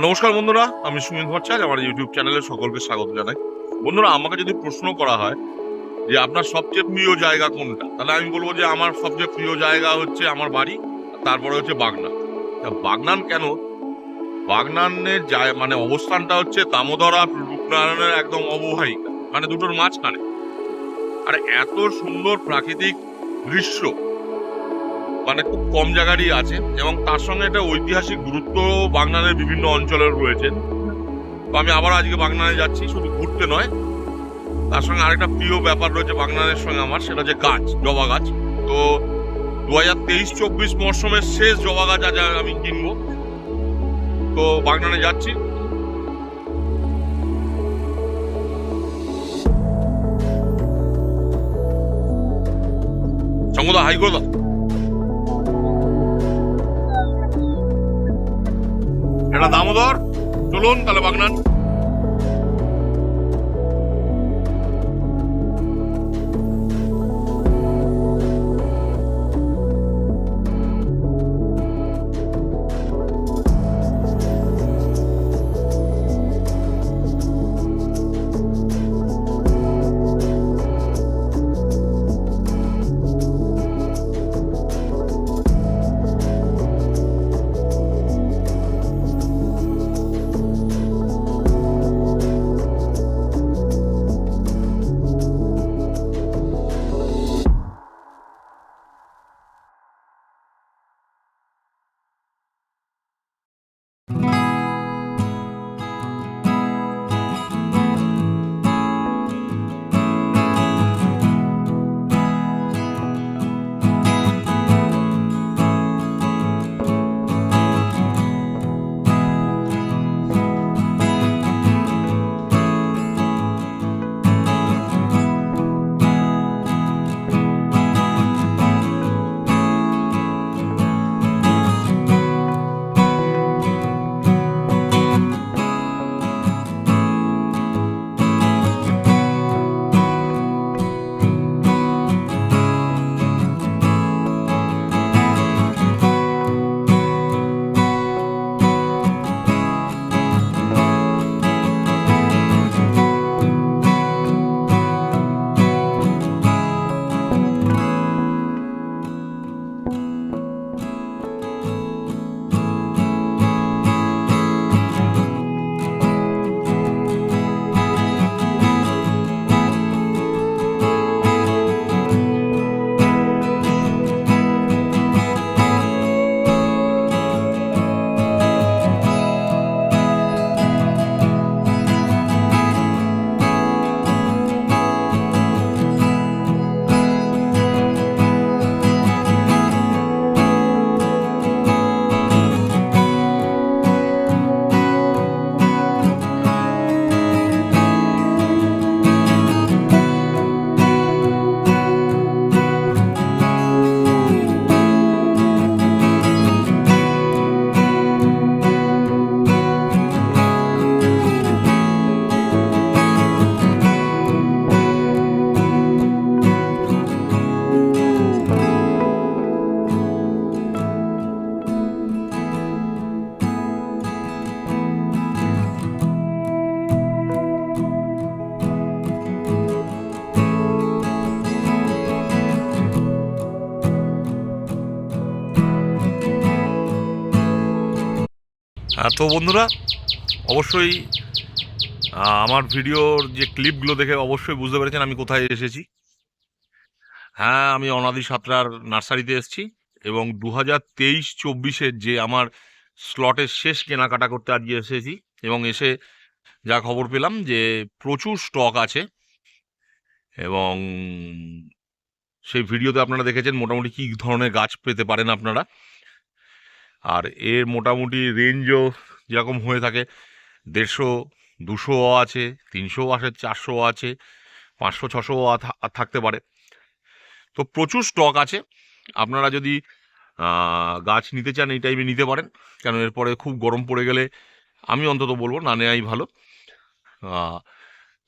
নমস্কার বন্ধুরা, আমি সুমিত ভট্টাচার্য, আমার ইউটিউব চ্যানেলে সকলকে স্বাগত জানাই। বন্ধুরা, আমাকে যদি প্রশ্ন করা হয় যে আপনার সবচেয়ে প্রিয় জায়গা কোনটা? তাহলে আমি বলব যে আমার সবচেয়ে প্রিয় জায়গা হচ্ছে আমার বাড়ি তারপরে হচ্ছে বাগনান। তা বাগনান কেন? বাগনানের যায় মানে অবস্থানটা হচ্ছে দামোদরা রূপনারায়ণের একদম অববাহিকা মানে দুটোর মাঝখানে। আর, এত সুন্দর প্রাকৃতিক দৃশ্য। মানে খুব কম জায়গারই আছে এবং তার সঙ্গে একটা ঐতিহাসিক গুরুত্ব বাগনানের বিভিন্ন অঞ্চলের রয়েছে। তো আমি আবার আজকে বাগনানে যাচ্ছি, শুধু ঘুরতে নয়। তার সঙ্গে আরেকটা প্রিয় ব্যাপার রয়েছে বাগনানের সঙ্গে আমার, সেটা হচ্ছে গাছ, জবা গাছ। তো দু হাজার তেইশ চব্বিশ মরশুমের শেষ জবা গাছ আজ আমি কিনবো। তো বাগনানে যাচ্ছি। হাই করে দাও এটা দামোদর। চলুন তাহলে বাগনান। তো বন্ধুরা, অবশ্যই আমার ভিডিওর যে ক্লিপগুলো দেখে অবশ্যই বুঝতে পেরেছেন আমি কোথায় এসেছি। হ্যাঁ আমি অনাদি সাঁতরার নার্সারিতে এসেছি এবং দু হাজার তেইশ চব্বিশের যে আমার স্লটের শেষ কেনাকাটা করতে আজকে এসেছি এবং এসে যা খবর পেলাম যে প্রচুর স্টক আছে এবং সেই ভিডিওতে আপনারা দেখেছেন মোটামুটি কী ধরনের গাছ পেতে পারেন আপনারা। আর এর মোটামুটি রেঞ্জও যেরকম হয়ে থাকে, দেড়শো, দুশোও আছে, তিনশোও আছে, চারশোও আছে, পাঁচশো, ছশোও থাকতে পারে। তো প্রচুর স্টক আছে। আপনারা যদি গাছ নিতে চান এই টাইমে নিতে পারেন। কেন এরপরে খুব গরম পড়ে গেলে আমি অন্তত বলব না, নেওয়াই ভালো।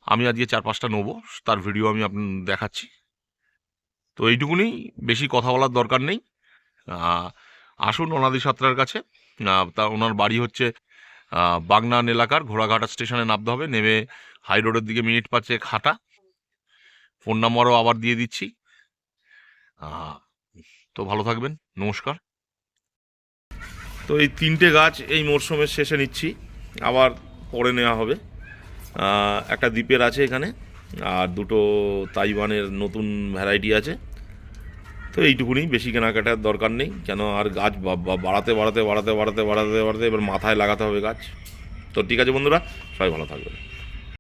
আমি আজকে চার পাঁচটা নেব, তার ভিডিও আমি আপনার দেখাচ্ছি। তো এইটুকুনি, বেশি কথা বলার দরকার নেই। আসুন ওনাদি সাঁতরার কাছে। তা ওনার বাড়ি হচ্ছে বাগনান এলাকার, ঘোড়াঘাটা স্টেশনে নামতে হবে, নেমে হাই রোডের দিকে মিনিট পাচ্ছে খাটা ফোন নাম্বারও আবার দিয়ে দিচ্ছি। তো ভালো থাকবেন, নমস্কার। তো এই তিনটে গাছ এই মরশুমের শেষে নিচ্ছি, আবার পরে নেওয়া হবে। একটা দ্বীপের আছে এখানে, আর দুটো তাইওয়ানের নতুন ভ্যারাইটি আছে। তো এইটুকুনি, বেশি কেনাকাটার দরকার নেই। কেন আর গাছ বাড়াতে বাড়াতে বাড়াতে বাড়াতে বাড়াতে বাড়াতে, এবার মাথায় লাগাতে হবে গাছ। তো ঠিক আছে বন্ধুরা, সবাই ভালো থাকবেন।